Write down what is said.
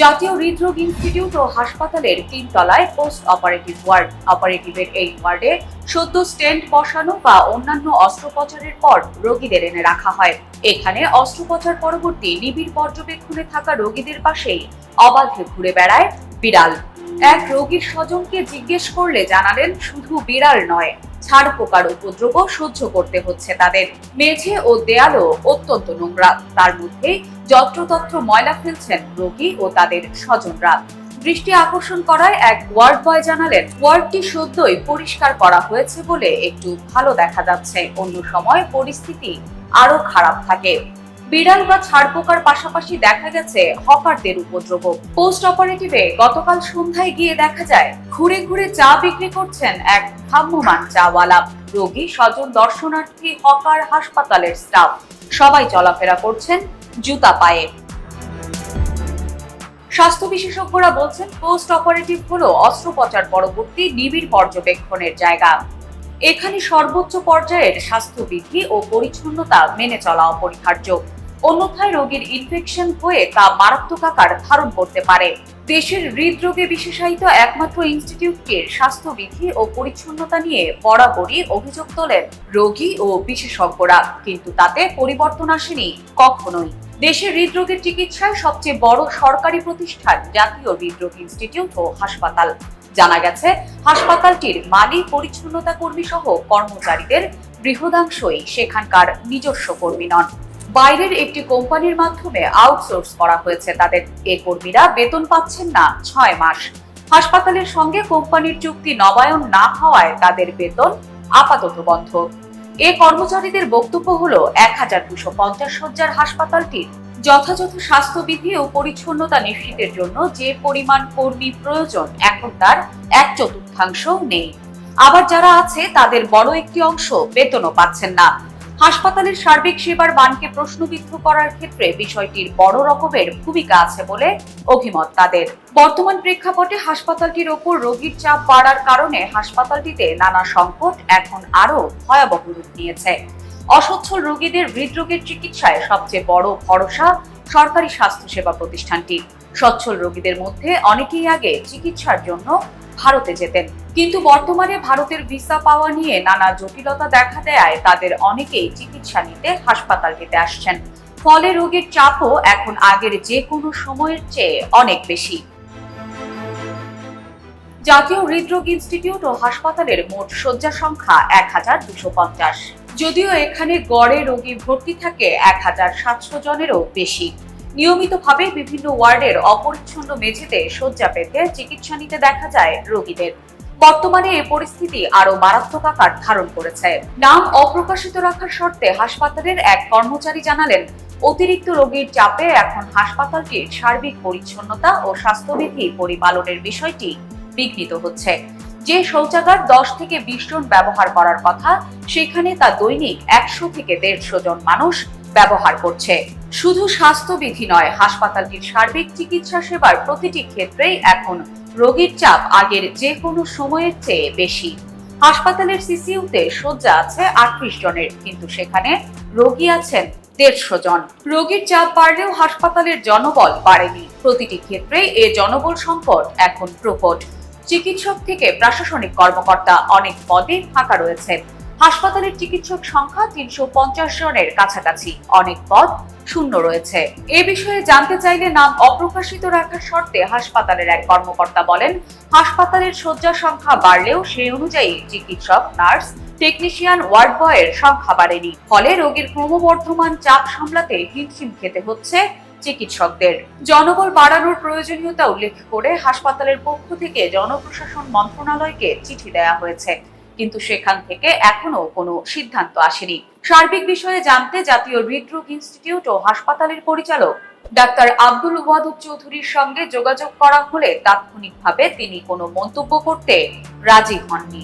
জাতীয় হৃদরোগ ইনস্টিটিউট ও হাসপাতালের তিন তলায় পোস্ট অপারেটিভ ওয়ার্ড। অপারেটিভের এই ওয়ার্ডে সদ্য স্টেন্ট বসানো বা অন্যান্য অস্ত্রোপচারের পর রোগীদের এনে রাখা হয়। এখানে অস্ত্রোপচার পরবর্তী নিবিড় পর্যবেক্ষণে থাকা রোগীদের পাশেই অবাধে ঘুরে বেড়ায় বিড়াল। এক রোগীর স্বজনকে জিজ্ঞেস করলে জানালেন, শুধু বিড়াল নয়, ছাড় পোকার উপদ্রব সহ্য করতে হচ্ছে তাদের। মেঝে ও দেয়ালও অত্যন্ত নোংরা। তার মধ্যে যত্রতত্র ময়লা ফেলছেন রোগী ও তাদের স্বজনরা। দৃষ্টি আকর্ষণ করায় এক ওয়ার্ড বয় জানালেন, ওয়ার্ডটি সদ্যই পরিষ্কার করা হয়েছে বলে একটু ভালো দেখা যাচ্ছে। অন্য সময় পরিস্থিতি আরও খারাপ থাকে। বিড়াল বা ছাড়পোকার পাশাপাশি দেখা গেছে হকারদের উপদ্রব পোস্ট অপারেটিভে গতকাল সন্ধ্যায় গিয়ে দেখা যায়, ঘুরে ঘুরে চা বিক্রি করছেন এক ভ্রাম্যমান চাওয়ালা। রোগী স্বজন দর্শনার্থী, হকার, হাসপাতালের স্টাফ সবাই চলাফেরা করছেন জুতা পায়ে। স্বাস্থ্য বিশেষজ্ঞরা বলছেন পোস্ট অপারেটিভ হলো অস্ত্রোপচার পরবর্তী নিবিড় পর্যবেক্ষণের জায়গা। এখানে সর্বোচ্চ পর্যায়ের স্বাস্থ্যবিধি ও পরিচ্ছন্নতা মেনে চলা অপরিহার্য। অন্যথায় রোগীর ইনফেকশন হয়ে তা মারাত্মক আকার ধারণ করতে পারে। দেশের হৃদরোগে বিশেষায়িত একমাত্র ইনস্টিটিউটটির স্বাস্থ্যবিধি ও পরিচ্ছন্নতা নিয়ে বরাবরই অভিযোগ তোলেন রোগী ও বিশেষজ্ঞরা। কিন্তু তাতে পরিবর্তন আসেনি কখনোই। দেশের হৃদরোগের চিকিৎসায় সবচেয়ে বড় সরকারি প্রতিষ্ঠান জাতীয় হৃদরোগ ইনস্টিটিউট ও হাসপাতাল। জানা গেছে, হাসপাতালটির মালি পরিচ্ছন্নতা কর্মী সহ কর্মচারীদের বৃহদাংশই সেখানকার নিজস্ব কর্মী নন। বাইরের একটি কোম্পানির মাধ্যমে আউটসোর্স করা হয়েছে। তাদের এ কর্মীরা বেতন পাচ্ছেন না ছয় মাস। হাসপাতালের সঙ্গে কোম্পানির চুক্তি নবায়ন না হওয়ায় তাদের বেতন আপাতত বন্ধ। এ কর্মচারীদের বক্তব্য হলো, এক হাজার দুশো পঞ্চাশ শয্যার হাসপাতালটির যথাযথ স্বাস্থ্যবিধি ও পরিচ্ছন্নতা নিশ্চিতের জন্য যে পরিমাণ কর্মী প্রয়োজন, এখন তার এক চতুর্থাংশও নেই। আবার যারা আছে, তাদের বড় একটি অংশ বেতনও পাচ্ছেন না। হাসপাতালের সার্বিক সেবার মানকে প্রশ্নবিদ্ধ করার ক্ষেত্রে বিষয়টির বড় রকমের ভূমিকা আছে বলে অভিমত তাদের। বর্তমান প্রেক্ষাপটে হাসপাতালটির ওপর রোগীর চাপ বাড়ার কারণে হাসপাতালটিতে নানা সংকট এখন আরও ভয়াবহ রূপ নিয়েছে। অসচ্ছল রোগীদের হৃদরোগের চিকিৎসায় সবচেয়ে বড় ভরসা সরকারি স্বাস্থ্যসেবা প্রতিষ্ঠানটি। সচ্ছল রোগীদের মধ্যে অনেকেই আগে চিকিৎসার জন্য ভারতে যেতেন। কিন্তু বর্তমানে ভারতের ভিসা পাওয়া নিয়ে নানা জটিলতা দেখা দেয়। তাদের অনেকেই চিকিৎসা নিতে হাসপাতালটিতে আসছেন। ফলে রোগীর চাপও এখন আগের যে কোনো সময়ের চেয়ে অনেক বেশি। জাতীয় হৃদরোগ ইনস্টিটিউট ও হাসপাতালের মোট শয্যা সংখ্যা এক হাজার দুশো পঞ্চাশ। যদিও এখানে গড়ে রোগী ভর্তি থাকে এক হাজার সাতশো জনেরও বেশি। নিয়মিতভাবে বিভিন্ন ওয়ার্ডের অপরিচ্ছন্ন মেঝেতে শয্যা পেতে চিকিৎসা নিতে দেখা যায় রোগীদের। বর্তমানে এই পরিস্থিতি আরও মারাত্মক আকার ধারণ করেছে। নাম অপ্রকাশিত রাখার শর্তে হাসপাতালের এক কর্মচারী জানালেন, অতিরিক্ত রোগীর চাপে এখন হাসপাতালটির সার্বিক পরিচ্ছন্নতা ও স্বাস্থ্যবিধি পরিপালনের বিষয়টি বিঘ্নিত হচ্ছে। যে শৌচাগার দশ থেকে বিশ জন ব্যবহার করার কথা, সেখানে তা দৈনিক একশো থেকে দেড়শো জন মানুষ ব্যবহার করছে। শুধু স্বাস্থ্যবিধি নয়, হাসপাতালটির সার্বিক চিকিৎসা সেবার প্রতিটি ক্ষেত্রেই এখন রোগীর চাপ আগের যে কোনো সময়ের চেয়ে বেশি। হাসপাতালের সিসিউতে শয্যা আছে আটত্রিশ জনের, কিন্তু সেখানে রোগী আছেন দেড়শো জন। রোগীর চাপ বাড়লেও হাসপাতালের জনবল বাড়েনি। প্রতিটি ক্ষেত্রেই এ জনবল সংকট এখন প্রকট। চিকিৎসক থেকে প্রশাসনিক কর্মকর্তা অনেক পদে ফাঁকা রয়েছে হাসপাতালের চিকিৎসক সংখ্যা তিনশো পঞ্চাশ জনের কাছাকাছি। অনেক পদ শূন্য রয়েছে। এ বিষয়ে জানতে চাইলে নাম অপ্রকাশিত রাখার শর্তে হাসপাতালের এক কর্মকর্তা বলেন, হাসপাতালের শয্যা সংখ্যা বাড়লেও সেই অনুযায়ী চিকিৎসক, নার্স, টেকনিশিয়ান, ওয়ার্ড বয়ের সংখ্যা বাড়েনি। ফলে রোগীর ক্রমবর্ধমান চাপ সামলাতে হিমশিম খেতে হচ্ছে চিকিৎসকদের। জনবল বাড়ানোর প্রয়োজনীয়তা উল্লেখ করে হাসপাতালের পক্ষ থেকে জনপ্রশাসন মন্ত্রণালয়কে চিঠি দেয়া হয়েছে। কিন্তু সেখান থেকে এখনও কোনো সিদ্ধান্ত আসেনি। সার্বিক বিষয়ে জানতে জাতীয় হৃদরোগ ইনস্টিটিউট ও হাসপাতালের পরিচালক ডাক্তার আব্দুল ওয়াদুদ চৌধুরীর সঙ্গে যোগাযোগ করা হলে তাৎক্ষণিকভাবে তিনি কোনো মন্তব্য করতে রাজি হননি।